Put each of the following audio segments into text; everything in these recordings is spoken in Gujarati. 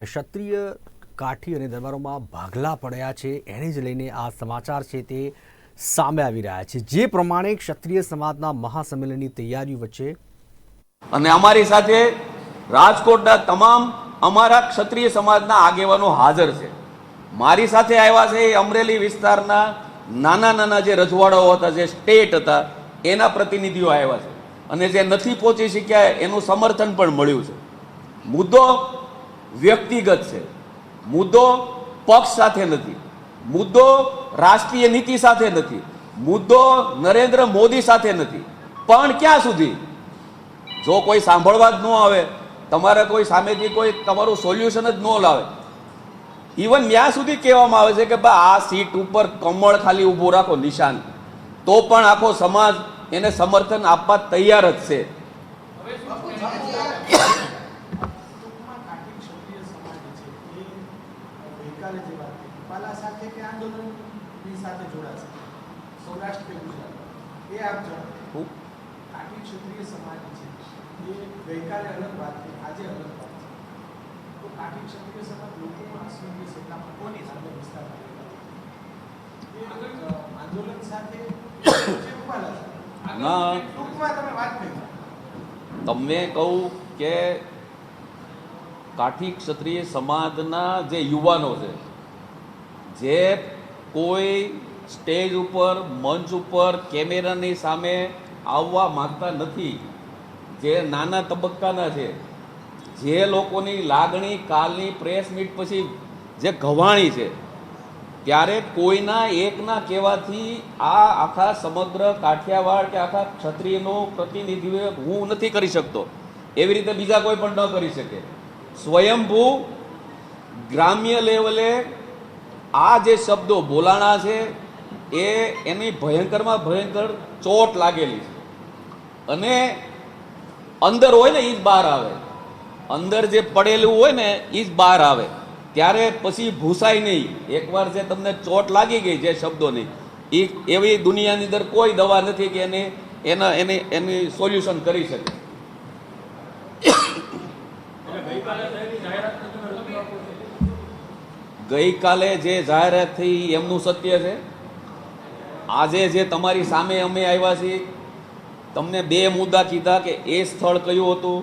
ક્ષત્રિય કાઠી અને દરબારોમાં ભાગલા પડ્યા છે. એને જ લઈને આ સમાચાર છે તે સામે આવી રહ્યા છે. જે પ્રમાણે ક્ષત્રિય સમાજના મહાસંમેલનની તૈયારીઓ વચ્ચે અને અમારી સાથે રાજકોટના તમામ અમારા ક્ષત્રિય સમાજના આગેવાનો હાજર છે. મારી સાથે આવ્યા છે એ અમરેલી વિસ્તારના નાના નાના જે રજવાડાઓ હતા, જે સ્ટેટ હતા, એના પ્રતિનિધિઓ આવ્યા છે. અને જે નથી પહોંચી શક્યા, એનું સમર્થન પણ મળ્યું છે. મુદ્દો વ્યક્તિગત છે. મુદ્દો પક્ષ સાથે નથી. મુદ્દો રાષ્ટ્રીય નીતિ સાથે નથી. મુદ્દો નરેન્દ્ર મોદી સાથે નથી. પણ ક્યાં સુધી? જો કોઈ સાંભળવા જ ન આવે, તમારે કોઈ સામેથી કોઈ તમારું સોલ્યુશન જ ન લાવે. ઇવન ત્યાં સુધી કહેવામાં આવે છે કે ભાઈ આ સીટ ઉપર કમળ ખાલી ઊભું રાખો, નિશાન. તો પણ આખો સમાજ એને સમર્થન આપવા તૈયાર જ છે ટૂંકમાં કાઠી ક્ષત્રિય સમાજ છે એ ગઈકાલે જે વાત કરી કૃપાલા સાથે કે આંદોલનની સાથે જોડાશે સૌરાષ્ટ્ર કે ગુજરાત એ આપ જાણો. કાઠી ક્ષત્રિય સમાજ છે. એ ગઈકાલે અલગ વાત કરી આજે અલગ વાત છે તો કાઠી ક્ષત્રિય સમાજ લોકોમાં અસંતોષ સત્તા કોની સામે વિસ્તારમાં એ આંદોલન સાથે જે ના. ટૂંકમાં તમે વાત કરી. તમને કહું કે કાઠી ક્ષત્રિય સમાજના જે યુવાનો છે જે કોઈ સ્ટેજ ઉપર, મંચ ઉપર, કેમેરાની સામે આવવા માંગતા નથી. જે નાના તબક્કાના છે. જે લોકોની લાગણી કાલની પ્રેસ મીટ પછી જે ઘવાણી છે. ત્યારે કોઈના એકના કહેવાથી આ આખા સમગ્ર કાઠિયાવાડ કે આખા ક્ષત્રિયનો પ્રતિનિધિત્વ હું નથી કરી શકતો. એવી રીતે બીજા કોઈ પણ ન કરી શકે. સ્વયંભૂ ગ્રામ્ય લેવલે આ જે શબ્દો બોલાણા છે એ એની ભયંકરમાં ભયંકર ચોટ લાગેલી છે. અને અંદર હોય ને એ જ બહાર આવે. અંદર જે પડેલું હોય ને એ જ બહાર આવે. ત્યારે પછી ભૂસાય નહીં. એકવાર જે તમને ચોટ લાગી ગઈ જે શબ્દોની એ એવી દુનિયાની અંદર કોઈ દવા નથી કે એને, એના, એની એની સોલ્યુશન કરી શકે. ગઈકાલે જે જાહેરાત થઈ એમનું સત્ય છે. આજે જે તમારી સામે અમે આવ્યા છીએ, તમને બે મુદ્દા કીધા કે એ સ્થળ કયું હતું?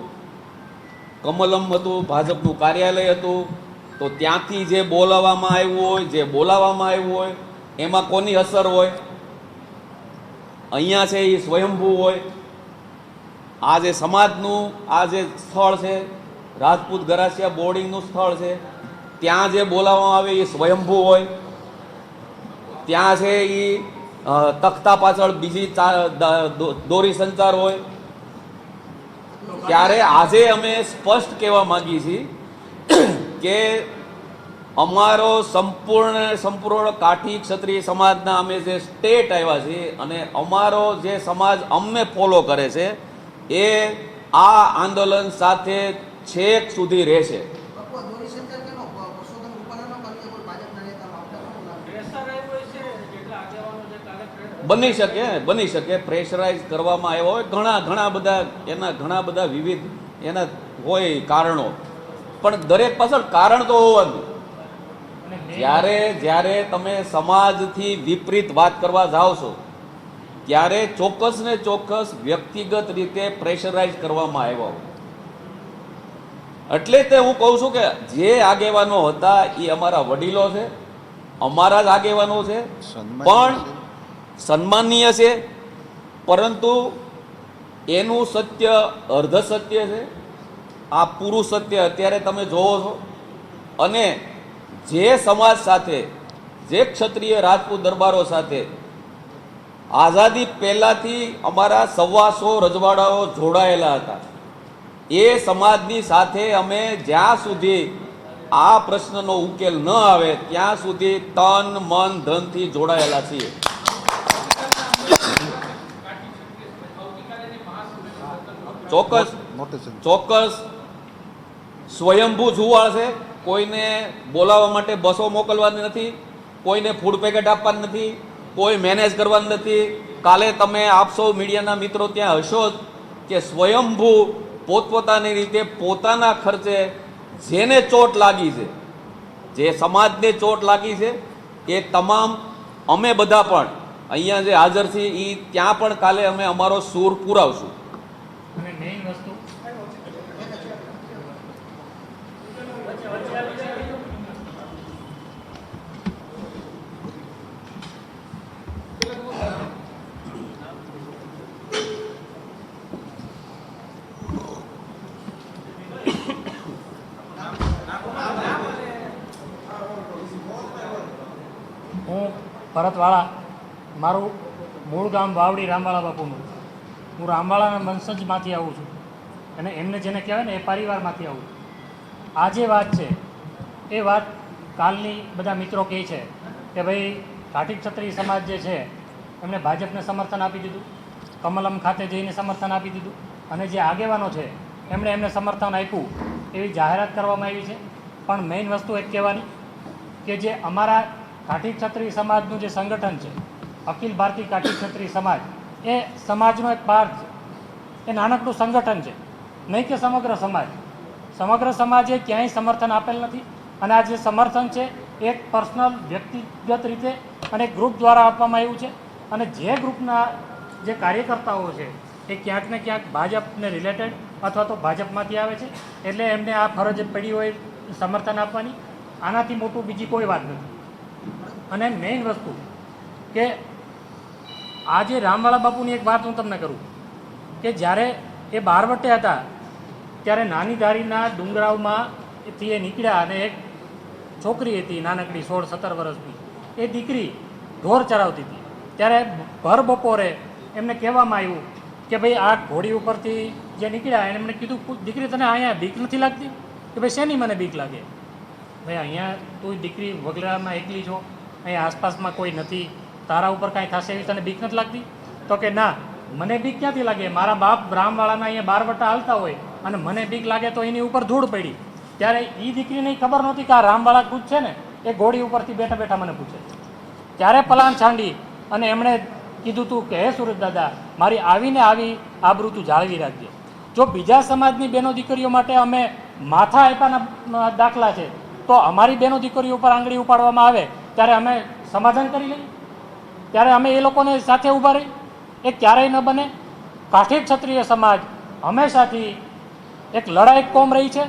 કમલમ હતું, ભાજપનું કાર્યાલય હતું. તો ત્યાંથી જે બોલાવવામાં આવ્યું હોય, જે બોલાવવામાં આવ્યું હોય, એમાં કોની અસર હોય? અહીંયા છે એ સ્વયંભૂ હોય. આ જે સમાજનું, આ જે સ્થળ છે, રાજપૂત ગરાસિયા બોર્ડિંગનું સ્થળ છે, ત્યાં જે બોલાવવામાં આવે એ સ્વયંભૂ હોય. ત્યાં છે એ તખ્તા પાછળ બીજી દોરી સંચાર હોય. ત્યારે આજે અમે સ્પષ્ટ કહેવા માંગીએ છીએ કે અમારો સંપૂર્ણ સંપૂર્ણ કાઠી ક્ષત્રિય સમાજના અમે જે સ્ટેટ આવ્યા છીએ અને અમારો જે સમાજ અમને ફોલો કરે છે, એ આ આંદોલન સાથે છેક સુધી રહેશે બાપુ, દોરી સંચાર કેનો? પ- પરસોત્તમ રૂપાલાનો કે અન્ય કોઈ ભાજપના નેતાનો આપતા કોનો લાગે? બની શકે બની શકે. પ્રેશરાઇઝ કરવામાં આવ્યો હોય ઘણા ઘણા બધા એના ઘણા બધા વિવિધ એના હોય કારણો. પણ દરેક પાછળ કારણ તો હોવાનું. જ્યારે જ્યારે તમે સમાજથી વિપરીત વાત કરવા જાઓ છો ત્યારે ચોક્કસ ને ચોક્કસ વ્યક્તિગત રીતે પ્રેશરાઇઝ કરવામાં આવ્યો હોય. એટલે તે હું કહું છું કે જે આગેવાનો હતા એ અમારા વડીલો છે અમારા જ આગેવાનો છે. પણ સન્માનીય છે, પરંતુ એનું સત્ય, અર્ધ સત્ય છે. આ પૂરું સત્ય અત્યારે તમે જોવો છો. અને જે સમાજ સાથે, જે ક્ષત્રિય રાજપૂત દરબારો સાથે આઝાદી પહેલાંથી અમારા સવાસો રજવાડાઓ જોડાયેલા હતા. એ સમાજની સાથે અમે જ્યાં સુધી આ પ્રશ્નનો ઉકેલ ન આવે, ત્યાં સુધી તન, મન, ધનથી જોડાયેલા છીએ. ચોક્કસ ચોક્કસ સ્વયંભૂ જુવાળ છે. કોઈને બોલાવવા માટે બસો મોકલવાની નથી કોઈને ફૂડ પેકેટ આપવાની નથી કોઈ મેનેજ કરવાની નથી. કાલે તમે આપશો મીડિયાના મિત્રો ત્યાં હશો જ કે સ્વયંભૂ પોતપોતાની રીતે પોતાના ખર્ચે જેને ચોટ લાગી છે જે સમાજને ચોટ લાગી છે એ તમામ અમે બધા પણ અહીંયા જે હાજર છીએ એ ત્યાં પણ કાલે અમે અમારો સૂર પુરાવશું. મેઇન વસ્તુ. હું ભરતવાળા મારું મૂળ ગામ વાવડી રામવાળા બાપુનું. હું રામવાળાના વંશજમાંથી આવું છું. અને એમને જેને કહેવાય ને એ પરિવારમાંથી આવું છું. આ જે વાત છે, એ વાત કાલની બધા મિત્રો કહે છે કે ભાઈ ઘાટી ક્ષત્રિય સમાજ જે છે એમણે ભાજપને સમર્થન આપી દીધું. કમલમ ખાતે જઈને સમર્થન આપી દીધું. અને જે આગેવાનો છે, એમણે એમને સમર્થન આપ્યું એવી જાહેરાત કરવામાં આવી છે. પણ મેઇન વસ્તુ એક કહેવાની કે જે અમારા કાઠી ક્ષત્રિય સમાજનું જે સંગઠન છે, અખિલ ભારતીય કાઠી ક્ષત્રિય સમાજ એ સમાજનો એક પાર્ટ છે. એ નાનકડું સંગઠન છે. નહીં કે સમગ્ર સમાજ. સમગ્ર સમાજે ક્યાંય સમર્થન આપેલ નથી અને આ જે સમર્થન છે એક પર્સનલ, વ્યક્તિગત રીતે અને ગ્રુપ દ્વારા આપવામાં આવ્યું છે અને જે ગ્રુપના જે કાર્યકર્તાઓ છે એ ક્યાંક ને ક્યાંક ભાજપને રિલેટેડ અથવા તો ભાજપમાંથી આવે છે એટલે એમને આ ફરજ પડી હોય સમર્થન આપવાની. આનાથી મોટું બીજી કોઈ વાત નથી. અને મેઇન વસ્તુ કે આજે રામવાળા બાપુની એક વાત હું તમને કરું કે જ્યારે એ બારવટે હતા, ત્યારે નાની ધારીના ડુંગરાવમાંથી એ નીકળ્યા અને એક છોકરી હતી નાનકડી સોળ સત્તર વર્ષની. એ દીકરી ઢોર ચરાવતી હતી. ત્યારે ભર બપોરે એમને કહેવામાં આવ્યું કે ભાઈ આ ઘોડી ઉપરથી જે નીકળ્યા એમણે કીધું દીકરી, તને અહીંયા બીક નથી લાગતી? કે ભાઈ શેની મને બીક લાગે? ભાઈ અહીંયા તું દીકરી વગડામાં એકલી છો, અહીંયા આસપાસમાં કોઈ નથી. તારા ઉપર કાંઈ થશે એવી તને બીક નથી લાગતી? તો કે ના, મને બીક ક્યાંથી લાગે? મારા બાપ બ્રાહ્મવાળાના અહીંયા બાર વટા હાલતા હોય અને મને બીક લાગે તો એની ઉપર ધૂળ પડી. ત્યારે એ દીકરીને ખબર નહોતી કે આ રામવાળા કૂદ છે ને, એ ઘોડી ઉપરથી બેઠા બેઠા મને પૂછે ત્યારે પલાન છાંડી અને એમણે કીધું તું કે, હે સુરત દાદા, મારી આવીને આવી આબરૂ તું જાળવી રાખજે. જો બીજા સમાજની બેનો દીકરીઓ માટે અમે માથા આપ્યાના દાખલા છે, તો અમારી બેનો દીકરીઓ ઉપર આંગળી ઉપાડવામાં આવે, ત્યારે અમે સમાધાન કરી લઈએ. ત્યારે અમે એ લોકોને સાથે ઊભા રહી. એ ક્યારેય ન બને. કાઠી ક્ષત્રિય સમાજ હંમેશાથી એક લડાયક કોમ રહી છે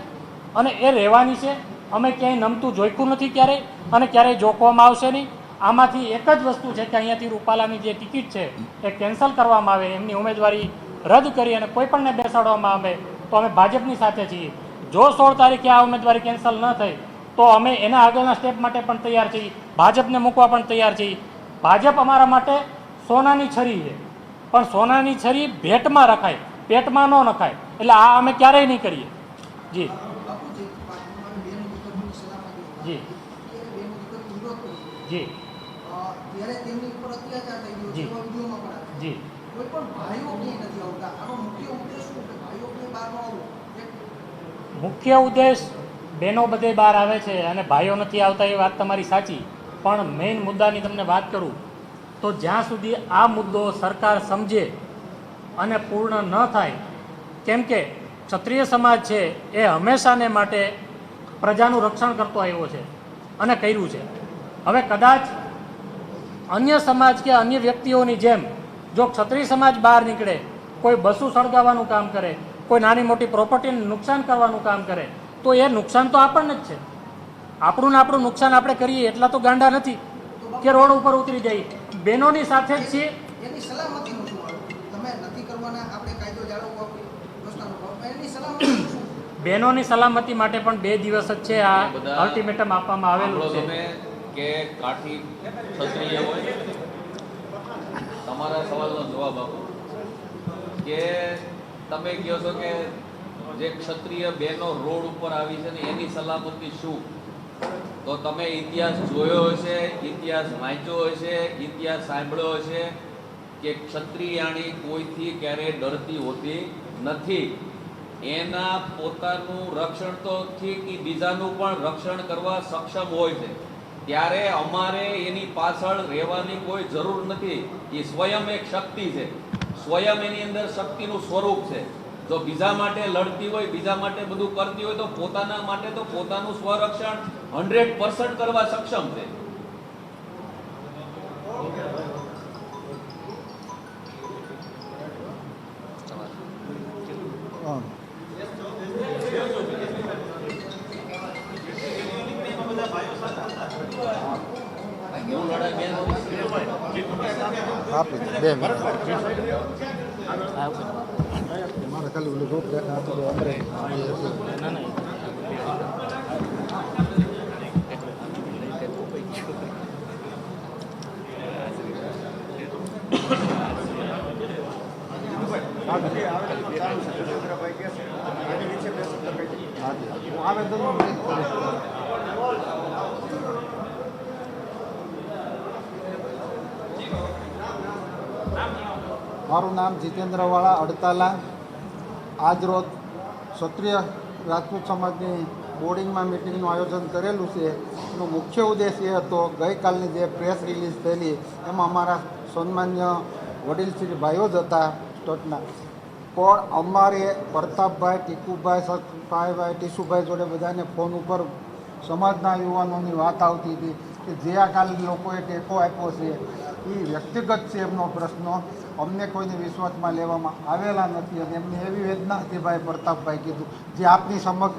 અને એ રહેવાની છે. અમે ક્યાંય નમતું જોઈતું નથી ક્યારેય અને ક્યારેય જોખવામાં આવશે નહીં. આમાંથી એક જ વસ્તુ છે કે અહીંયાથી રૂપાલાની જે ટિકિટ છે એ કેન્સલ કરવામાં આવે, એમની ઉમેદવારી રદ કરી અને કોઈ પણને બેસાડવામાં આવે, તો અમે ભાજપની સાથે છીએ. જો સોળ તારીખે આ ઉમેદવારી કેન્સલ ન થઈ, તો અમે એના આગળના સ્ટેપ માટે પણ તૈયાર છીએ. ભાજપને મૂકવા પણ તૈયાર છીએ. ભાજપ અમારા માટે સોનાની છરી છે. પણ સોનાની છરી ભેટમાં રખાય, પેટમાં ન નખાય. એટલે આ અમે ક્યારેય નહીં કરીએ. જી. જી. જી. જી. જી. મુખ્ય ઉદ્દેશ બહેનો બધે બહાર આવે છે અને ભાઈઓ નથી આવતા એ વાત તમારી સાચી. પણ મેઇન મુદ્દાની તમને વાત કરું, તો જ્યાં સુધી આ મુદ્દો સરકાર સમજે અને પૂર્ણ ન થાય, કેમ કે ક્ષત્રિય સમાજ છે એ હંમેશાને માટે પ્રજાનું રક્ષણ કરતો આવ્યો છે અને કર્યું છે. હવે કદાચ અન્ય સમાજ કે અન્ય વ્યક્તિઓની જેમ જો ક્ષત્રિય સમાજ બહાર નીકળે, કોઈ બસું સળગાવવાનું કામ કરે, કોઈ નાની મોટી પ્રોપર્ટીને નુકસાન કરવાનું કામ કરે, તો એ નુકસાન તો આપણને જ છે. આપણું ને આપણું નુકસાન આપણે કરીએ એટલા તો ગાંડા નથી કે રોડ ઉપર ઉતરી જઈએ બહેનોની સાથે જ છીએ. બહેનોની સલામતી માટે પણ બે દિવસ જ છે આ બધા અલ્ટિમેટમ આપવામાં આવેલું છે. કે કાઠી ક્ષત્રિય હોય? તમારા સવાલનો જવાબ આપો. કે તમે કહો છો કે જે ક્ષત્રિય બહેનો રોડ ઉપર આવી છે ને એની સલામતી શું? તો તમે ઇતિહાસ જોયો હશે, ઇતિહાસ વાંચ્યો હશે, ઇતિહાસ સાંભળ્યો હશે કે ક્ષત્રિયાણી કોઈથી ક્યારેય ડરતી હોતી નથી. એના પોતાનું રક્ષણ તો ઠીક ઈ બીજાનું પણ રક્ષણ કરવા સક્ષમ હોય છે. ત્યારે અમારે એની પાછળ રહેવાની કોઈ જરૂર નથી. એ સ્વયં એક શક્તિ છે. સ્વયં એની અંદર શક્તિનું સ્વરૂપ છે. જો બીજા માટે લડતી હોય બીજા માટે બધું કરતી હોય તો પોતાના માટે તો પોતાનું સ્વરક્ષણ હંડ્રેડ પર્સન્ટ કરવા સક્ષમ છે. આપી બે મિનિટ. ઓલું રૂપરેખા આપી દો અમરે મારું નામ જીતેન્દ્રવાળા અડતાલા. આજ રોજ ક્ષત્રિય રાજપૂત સમાજની બોર્ડિંગમાં મિટિંગનું આયોજન કરેલું છે. એનો મુખ્ય ઉદ્દેશ એ હતો, ગઈકાલની જે પ્રેસ રિલીઝ થયેલી, એમાં અમારા સન્માન્ય વડીલ શ્રી ભાઈઓ જ હતા સ્ટોટના. પણ અમારે પ્રતાપભાઈ, ટીકુભાઈ સતભાઈ ટીસુભાઈ જોડે બધાને ફોન ઉપર સમાજના યુવાનોની વાત આવતી હતી. કે જે આ કાલ લોકોએ ટેકો આપ્યો છે, એ વ્યક્તિગત છે એમનો પ્રશ્ન. અમને કોઈને વિશ્વાસમાં લેવામાં આવેલા નથી અને એમની એવી વેદના હતી ભાઈ પ્રતાપભાઈ કીધું, જે આપની સમક્ષ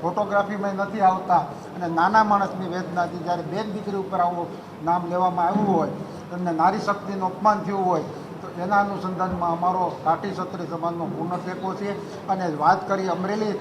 ફોટોગ્રાફીમાં નથી આવતા અને નાના માણસની વેદના હતી. જ્યારે બેન દીકરી ઉપર આવું નામ લેવામાં આવ્યું હોય, એમને નારી શક્તિનું અપમાન થયું હોય, તો એના અનુસંધાનમાં અમારો કાઠી ક્ષત્રિય સમાજનો પૂર્ણ ટેકો છે. અને વાત કરી અમરેલી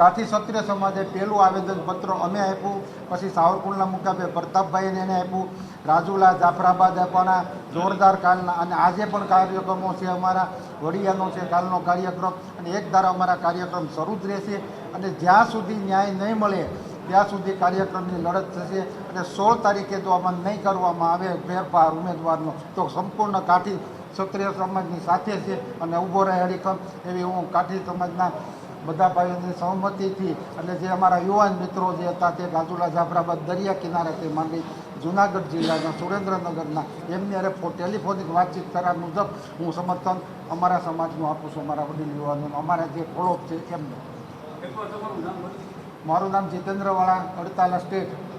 કાઠી ક્ષત્રિય સમાજે પહેલું આવેદનપત્ર અમે આપ્યું, પછી સાવરકુંડલા મુકામે પ્રતાપભાઈને એને આપ્યું, રાજુલા જાફરાબાદ આપવાના, જોરદાર કાલના, અને આજે પણ કાર્યક્રમો છે અમારા, વડિયાનો છે કાલનો કાર્યક્રમ, અને એક ધારા અમારા કાર્યક્રમ શરૂ જ રહેશે, અને જ્યાં સુધી ન્યાય નહીં મળે, ત્યાં સુધી કાર્યક્રમની લડત થશે, અને સોળ તારીખે જો આમાં નહીં કરવામાં આવે ફેરફાર ઉમેદવારનો, તો સંપૂર્ણ કાઠી ક્ષત્રિય સમાજની સાથે છે, અને ઊભો રહે હરિકમ એવી હું કાઠી સમાજના બધા ભાઈઓની સહમતિથી અને જે અમારા યુવાન મિત્રો જે હતા તે ગાજુલા જાફરાબાદ દરિયા કિનારેથી માંડી જુનાગઢ જિલ્લાના સુરેન્દ્રનગરના એમની અરે ટેલિફોનિક વાતચીત કર્યા મુજબ હું સમર્થન અમારા સમાજનું આપું છું, અમારા વડીલ યુવાનોનું, અમારા જે ફોલોઅપ છે એમને. મારું નામ જીતેન્દ્રવાળા અડતાલા સ્ટેટ.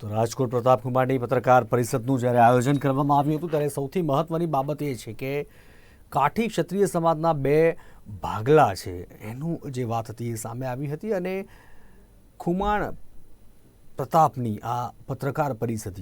તો રાજકોટ પ્રતાપકુમારની પત્રકાર પરિષદનું જ્યારે આયોજન કરવામાં આવ્યું હતું, ત્યારે સૌથી મહત્વની બાબત એ છે કે કાઠી ક્ષત્રિય સમાજના બે ભાગલા છે. એનું જે વાત હતી એ સામે આવી હતી અને ખુમાણ પ્રતાપની આ પત્રકાર પરિષદ